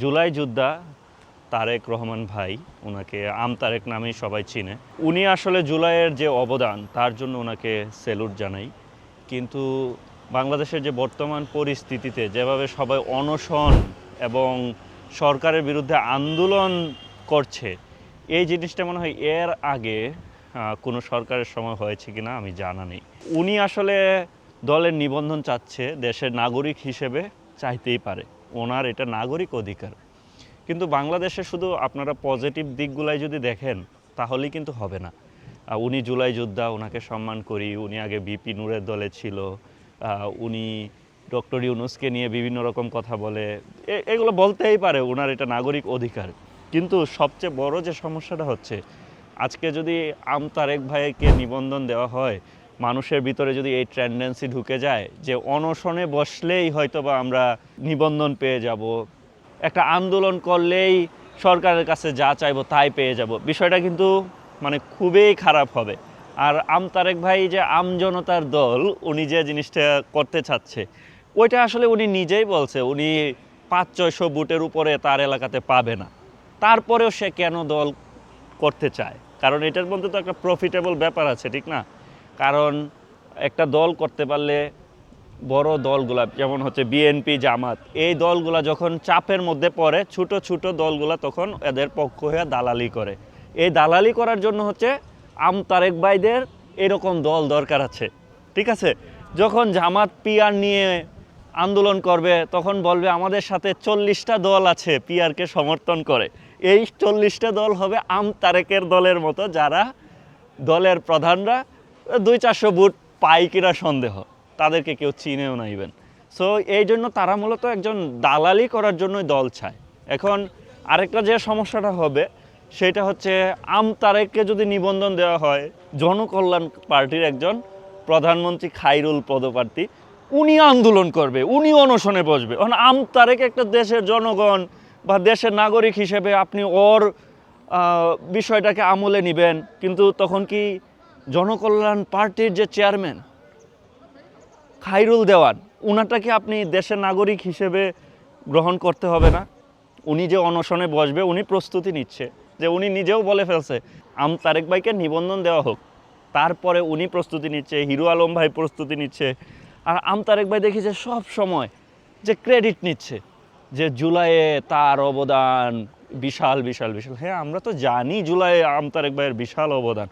জুলাই যোদ্ধা তারেক রহমান ভাই, ওনাকে আম তারেক নামেই সবাই চিনে। উনি আসলে জুলাইয়ের যে অবদান, তার জন্য ওনাকে সেলুট জানাই। কিন্তু বাংলাদেশের যে বর্তমান পরিস্থিতিতে যেভাবে সবাই অনশন এবং সরকারের বিরুদ্ধে আন্দোলন করছে, এই জিনিসটা মনে হয় এর আগে কোনো সরকারের সময় হয়েছে কিনা আমি জানা নেই। উনি আসলে দলের নিবন্ধন চাচ্ছে, দেশের নাগরিক হিসেবে চাইতেই পারে। ওনার এটা নাগরিক অধিকার। কিন্তু বাংলাদেশে শুধু আপনারা পজিটিভ দিকগুলাই যদি দেখেন, তাহলেই কিন্তু হবে না। উনি জুলাই যোদ্ধা, ওনাকে সম্মান করি, উনি আগে বিপি নূরের দলে ছিল উনি ডক্টর ইউনুসকে নিয়ে বিভিন্ন রকম কথা বলে এগুলো বলতেই পারে ওনার এটা নাগরিক অধিকার। কিন্তু সবচেয়ে বড় যে সমস্যাটা হচ্ছে, আজকে যদি আম তারেক ভাইকে নিবন্ধন দেওয়া হয় মানুষের ভিতরে যদি এই ট্রেন্ডেন্সি ঢুকে যায় যে অনশনে বসলেই হয়তো বা আমরা নিবন্ধন পেয়ে যাব, একটা আন্দোলন করলেই সরকারের কাছে যা চাইব তাই পেয়ে যাব। বিষয়টা কিন্তু মানে খুবই খারাপ হবে। আর আম তারেক ভাই যে আম জনতার দল, উনি যে জিনিসটা করতে চাচ্ছে, ওইটা আসলে উনি নিজেই বলছে, উনি পাঁচ ছয়শো বুটের উপরে তার এলাকাতে পাবে না। তারপরেও সে কেন দল করতে চায়? কারণ এটার মধ্যে তো একটা প্রফিটেবল ব্যাপার আছে, ঠিক না? কারণ একটা দল করতে পারলে বড় দলগুলা, যেমন হচ্ছে বিএনপি জামাত, এই দলগুলা যখন চাপের মধ্যে পড়ে, ছোট ছোট দলগুলা তখন এদের পক্ষ হয়ে দালালি করে। এই দালালি করার জন্য হচ্ছে আম তারেক ভাইদের এরকম দল দরকার আছে। ঠিক আছে? যখন জামাত পিয়ার নিয়ে আন্দোলন করবে, তখন বলবে আমাদের সাথে চল্লিশটা দল আছে পিয়ারকে সমর্থন করে। এই চল্লিশটা দল হবে আম তারেকের দলের মতো যারা দলের প্রধানরা দুই চারশো বুট পায় কিনা সন্দেহ। তাদেরকে কেউ চিনেও না ইভেন সো এই জন্য তারা মূলত একজন দালালি করার জন্যই দল চায়। এখন আরেকটা যে সমস্যাটা হবে, সেটা হচ্ছে আম তারেককে যদি নিবন্ধন দেওয়া হয়, জনকল্যাণ পার্টির একজন প্রধানমন্ত্রী খাইরুল পদপ্রার্থী, উনি আন্দোলন করবে, উনি অনশনে বসবে। এখন আম তারেক একটা দেশের জনগণ বা দেশের নাগরিক হিসেবে আপনি ওর বিষয়টাকে আমলে নেবেন, কিন্তু তখন কি জনকল্যাণ পার্টির যে চেয়ারম্যান, খাইরুল দেওয়ান উনাটাকে আপনি দেশের নাগরিক হিসেবে গ্রহণ করতে হবে না? উনি যে অনশনে বসবে, উনি প্রস্তুতি নিচ্ছে, যে উনি নিজেও বলে ফেলছে, আম তারেক ভাইকে নিবন্ধন দেওয়া হোক, তারপরে উনি প্রস্তুতি নিচ্ছে, হিরো আলম ভাই প্রস্তুতি নিচ্ছে, আর আম তারেক ভাই দেখি যে সব সময় যে ক্রেডিট নিচ্ছে, যে জুলাইয়ে তার অবদান বিশাল বিশাল বিশাল। হ্যাঁ আমরা তো জানি জুলাইয়ে আম তারেক ভাইয়ের বিশাল অবদান।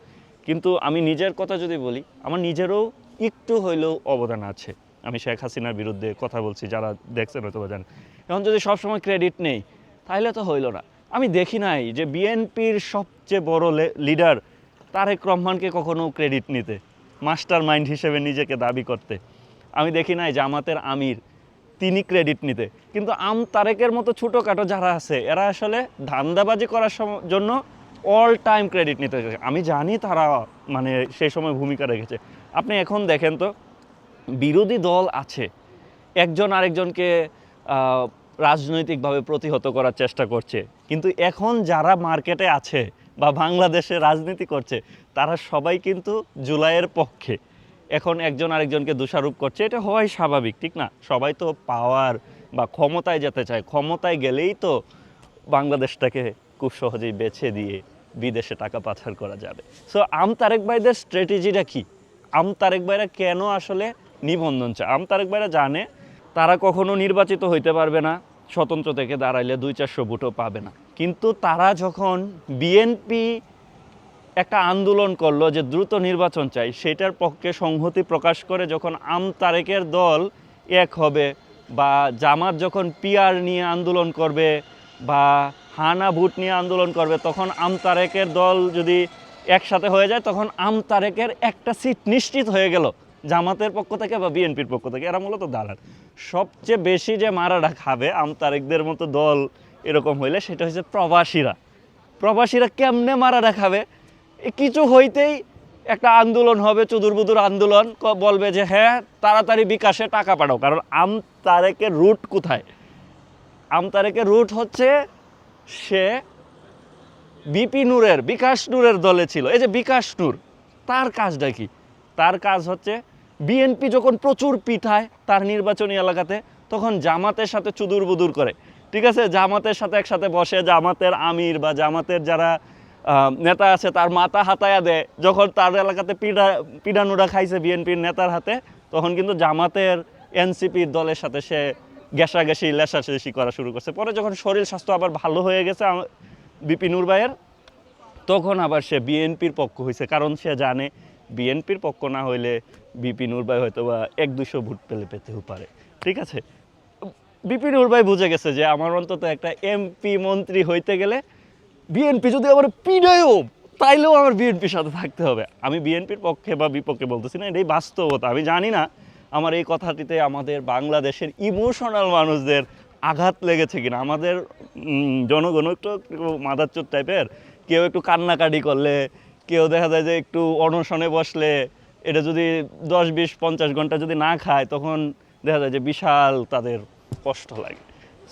কিন্তু আমি নিজের কথা যদি বলি, আমার নিজেরও একটু হইলেও অবদান আছে। আমি শেখ হাসিনার বিরুদ্ধে কথা বলছি, যারা দেখছেন হয়তো জানেন। এখন যদি সবসময় ক্রেডিট নেই, তাহলে তো হইল না। আমি দেখি নাই যে বিএনপির সবচেয়ে বড় লিডার তারেক রহমানকে কখনো ক্রেডিট নিতে মাস্টার মাইন্ড হিসেবে নিজেকে দাবি করতে। আমি দেখি নাই জামাতের আমির, তিনি ক্রেডিট নিতে। কিন্তু আম তারেকের মতো ছোটোখাটো যারা আছে, এরা আসলে ধান্দাবাজি করার জন্য অল টাইম ক্রেডিট নিতে চায়। আমি জানি তারা মানে সেই সময় ভূমিকা রেখেছে। আপনি এখন দেখেন তো, বিরোধী দল আছে, একজন আরেকজনকে রাজনৈতিকভাবে প্রতিহত করার চেষ্টা করছে। কিন্তু এখন যারা মার্কেটে আছে বা বাংলাদেশে রাজনীতি করছে, তারা সবাই কিন্তু জুলাইয়ের পক্ষে। এখন একজন আরেকজনকে দোষারোপ করছে, এটা হওয়াই স্বাভাবিক, ঠিক না? সবাই তো পাওয়ার বা ক্ষমতায় যেতে চায়। ক্ষমতায় গেলেই তো বাংলাদেশটাকে খুব সহজেই বেছে দিয়ে বিদেশে টাকা পাচার করা যাবে। সো আম তারেক ভাইদের স্ট্র্যাটেজিটা কি? আম তারেক ভাইরা কেন আসলে নিবন্ধন চায়? আম তারেক ভাইরা জানে তারা কখনো নির্বাচিত হইতে পারবে না, স্বতন্ত্র থেকে দাঁড়াইলে দুই চারশো ভোটও পাবে না। কিন্তু তারা যখন বিএনপি একটা আন্দোলন করল যে দ্রুত নির্বাচন চাই, সেটার পক্ষে সংহতি প্রকাশ করে যখন আম তারেকের দল এক হবে বা জামাত যখন পিয়ার নিয়ে আন্দোলন করবে বা হানা ভোট নিয়ে আন্দোলন করবে, তখন আম তারেকের দল যদি একসাথে হয়ে যায়, তখন আম তারেকের একটা সিট নিশ্চিত হয়ে গেল, জামাতের পক্ষ থেকে বা বিএনপির পক্ষ থেকে। এরা মূলত দালাল। সবচেয়ে বেশি যে মারাটা খাবে আম তারেকদের মতো দল এরকম হইলে, সেটা হচ্ছে প্রবাসীরা। প্রবাসীরা কেমনে মারা দেখাবে এ কিছু হইতেই একটা আন্দোলন হবে চুদুরবুদুর আন্দোলন বলবে যে হ্যাঁ তাড়াতাড়ি বিকাশে টাকা পাঠাও। কারণ আম তারেকের রুট কোথায়? আম তারেকের রুট হচ্ছে সে বিপি নূরের, বিকাশ নূরের দলে ছিল। এই যে বিকাশ নূর, তার কাজটা কি? তার কাজ হচ্ছে বিএনপি যখন প্রচুর পিঠায় তার নির্বাচনী এলাকাতে, তখন জামাতের সাথে চুদুর বুদুর করে। ঠিক আছে? জামাতের সাথে একসাথে বসে, জামাতের আমির বা জামাতের যারা নেতা আছে, তার মাথা হাতায়া দেয়। যখন তার এলাকাতে পিডা পিডানুরা খাইছে বিএনপির নেতার হাতে, তখন কিন্তু জামাতের, এনসিপির দলের সাথে সে গ্যাসাগ্যাসি লেসাশেষি করা শুরু করছে। পরে যখন শরীর স্বাস্থ্য আবার ভালো হয়ে গেছে বিপিনুর ভাইয়ের, তখন আবার সে বিএনপির পক্ষ হয়েছে কারণ সে জানে, বিএনপির পক্ষ না হইলে বিপিনুর ভাই হয়তো বা এক দুশো ভোট পেলে পেতেও পারে। ঠিক আছে? বিপিনুর ভাই বুঝে গেছে যে আমার অন্তত একটা এমপি মন্ত্রী হইতে গেলে বিএনপি যদি আমার পিডায়ও, তাইলেও আমার বিএনপির সাথে থাকতে হবে। আমি বিএনপির পক্ষে বা বিপক্ষে বলতেছি না, এটাই বাস্তবতা। আমি জানি না আমার এই কথাটিতে আমাদের বাংলাদেশের ইমোশনাল মানুষদের আঘাত লেগেছে কিনা? আমাদের জনগণ একটু মাদারচোর টাইপের। কেউ একটু কান্নাকাটি করলে, কেউ দেখা যায় যে একটু অনশনে বসলে, এটা যদি দশ, বিশ, পঞ্চাশ ঘণ্টা যদি না খায়, তখন দেখা যায় যে বিশাল তাদের কষ্ট লাগে।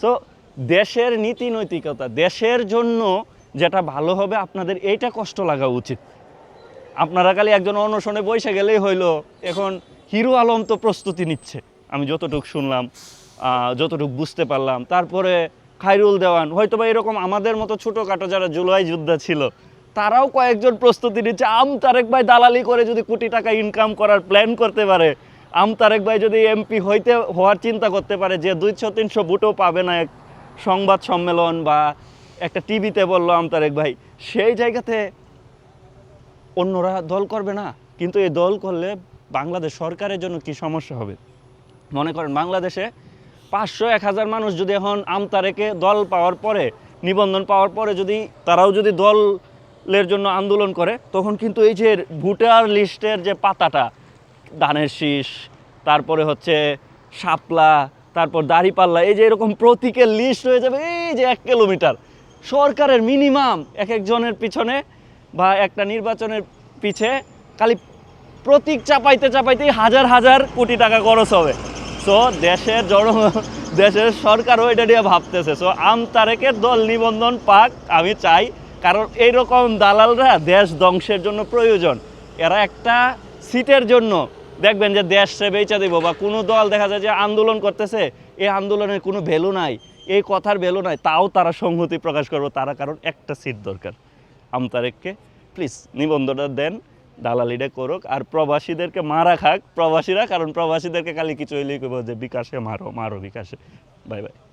সো দেশের নীতি নৈতিকতা দেশের জন্য যেটা ভালো হবে, আপনাদের এইটা কষ্ট লাগা উচিত। আপনারা খালি একজন অনশনে বসে গেলেই হইল। এখন হিরো আলম তো প্রস্তুতি নিচ্ছে। আমি যতটুকু শুনলাম যতটুকু বুঝতে পারলাম। তারপরে খাইরুল দেওয়ান হয়তো বা এরকম আমাদের মতো ছোটোখাটো যারা জুলাই যোদ্ধা ছিল, তারাও কয়েকজন প্রস্তুতি নিচ্ছে। আম তারেক ভাই দালালি করে যদি কোটি টাকা ইনকাম করার প্ল্যান করতে পারে, আম তারেক ভাই যদি এমপি হইতে, হওয়ার চিন্তা করতে পারে যে দুইশো তিনশো ভোটও পাবে না এক সংবাদ সম্মেলন বা একটা টিভিতে বলল আম তারেক ভাই, সেই জায়গাতে অন্যরা দল করবে না। কিন্তু এই দল করলে বাংলাদেশ সরকারের জন্য কি সমস্যা হবে? মনে করেন বাংলাদেশে পাঁচশো এক হাজার মানুষ যদি এখন আমতারেকে দল পাওয়ার পরে, নিবন্ধন পাওয়ার পরে যদি তারাও যদি দলের জন্য আন্দোলন করে, তখন কিন্তু এই যে ভোটার লিস্টের যে পাতাটা, ধানের শীষ, তারপরে হচ্ছে শাপলা, তারপর দাড়িপাল্লা, এই যে এরকম প্রতীকের লিস্ট হয়ে যাবে, এই যে এক কিলোমিটার। সরকারের মিনিমাম এক একজনের পিছনে বা একটা নির্বাচনের পিছে খালি প্রতীক চাপাইতে চাপাইতেই হাজার হাজার কোটি টাকা খরচ হবে। সো দেশের জন দেশের সরকারও এটা নিয়ে ভাবতেছে। সো আম তারেকের দল নিবন্ধন পাক, আমি চাই। কারণ এইরকম দালালরা দেশ ধ্বংসের জন্য প্রয়োজন। এরা একটা সিটের জন্য। দেখবেন যে দেশ সে বেচা দেব বা কোনো দল দেখা যায় যে আন্দোলন করতেছে এই আন্দোলনের কোনো ভ্যালু নাই এই কথার ভ্যালু নাই, তাও তারা সংহতি প্রকাশ করব, তারা কারণ একটা সিট দরকার। আমতারেককে প্লিজ নিবন্ধনটা দেন। দালালিটা করুক, আর প্রবাসীদেরকে মারা খাক, প্রবাসীরা, কারণ প্রবাসীদেরকে কালি কিছু হইলেই কইব যে বিকাশে মারো মারো বিকাশে। Bye bye.